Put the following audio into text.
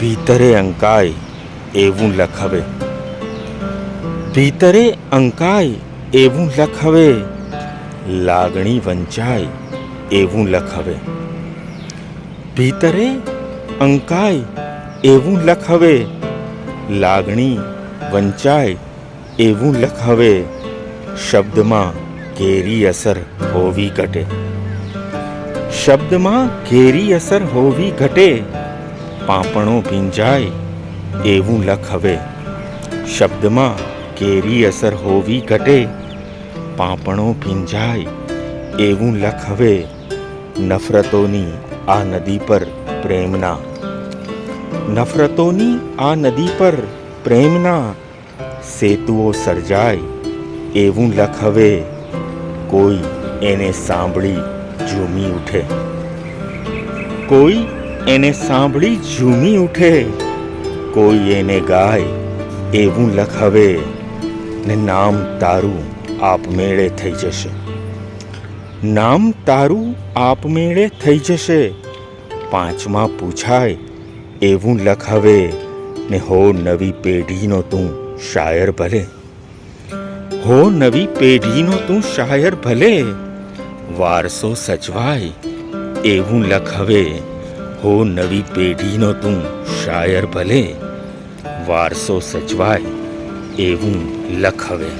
ભીતરે અંકાય એવું લખવે. ભીતરે અંકાય એવું લખવે. લાગણી વંચાય એવું લખવે. ભીતરે અંકાય એવું લખવે. લાગણી વંચાય એવું લખવે. શબ્દમાં ઘેરી અસર હોવી ઘટે. શબ્દમાં ઘેરી અસર હોવી ઘટે. પાંપણો ભીંજાય એવું લખ હવે. શબ્દમાં કેરી અસર હોવી ઘટે, પાંપણો ભીંજાય એવું લખ હવે. નફરતોની આ નદી પર પ્રેમના. નફરતોની આ નદી પર પ્રેમના. સેતુઓ સર્જાય એવું લખ હવે. કોઈ એને સાંભળી ઝૂમી ઉઠે. કોઈ એને સાંભળી ઝૂમી ઉઠે. કોઈ એને ગાય એવું લખવે ને નામ તારું આપમેળે થઈ જશે. નામ તારું આપમેળે થઈ જશે. પાંચમાં પૂછાય એવું લખાવે ને હો નવી પેઢીનો તું શાયર ભલે. હો નવી પેઢીનો તું શાયર ભલે. વારસો સચવાય એવું લખવે હો નવી પેઢીનો તું શાયર ભલે વારસો સચવાય એવું લખવે.